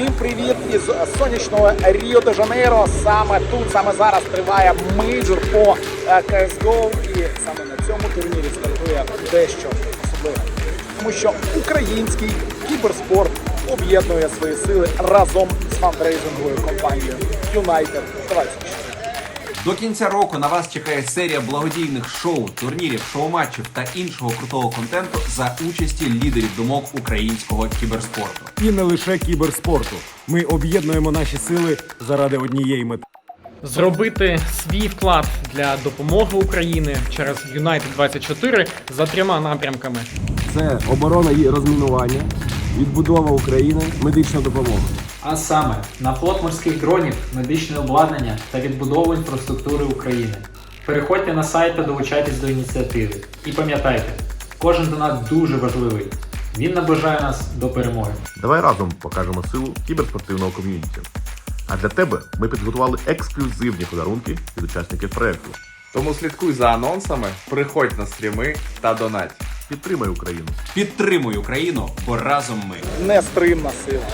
Всім привіт із сонячного Ріо де Жанейро. Саме тут, саме зараз триває мейджор по е, CSGO. І саме на цьому турнірі стартує дещо особливе. Тому що український кіберспорт об'єднує свої сили разом з фандрейзинговою компанією United 24. До кінця року на вас чекає серія благодійних шоу, турнірів, шоу-матчів та іншого крутого контенту за участі лідерів думок українського кіберспорту. І не лише кіберспорту. Ми об'єднуємо наші сили заради однієї мети. зробити свій вклад для допомоги України через United 24 за трьома напрямками. Це оборона і розмінування, відбудова України, медична допомога. А саме на флот морських дронів, медичне обладнання та відбудову інфраструктури України. Переходьте на сайт та долучайтесь до ініціативи. І пам'ятайте, кожен донат дуже важливий. Він наближає нас до перемоги. Давай разом покажемо силу кіберспортивного ком'юніті. А для тебе ми підготували ексклюзивні подарунки від учасників проекту. Тому слідкуй за анонсами, приходь на стріми та донать. Підтримай Україну. Підтримуй Україну, бо разом ми. Нестримна сила.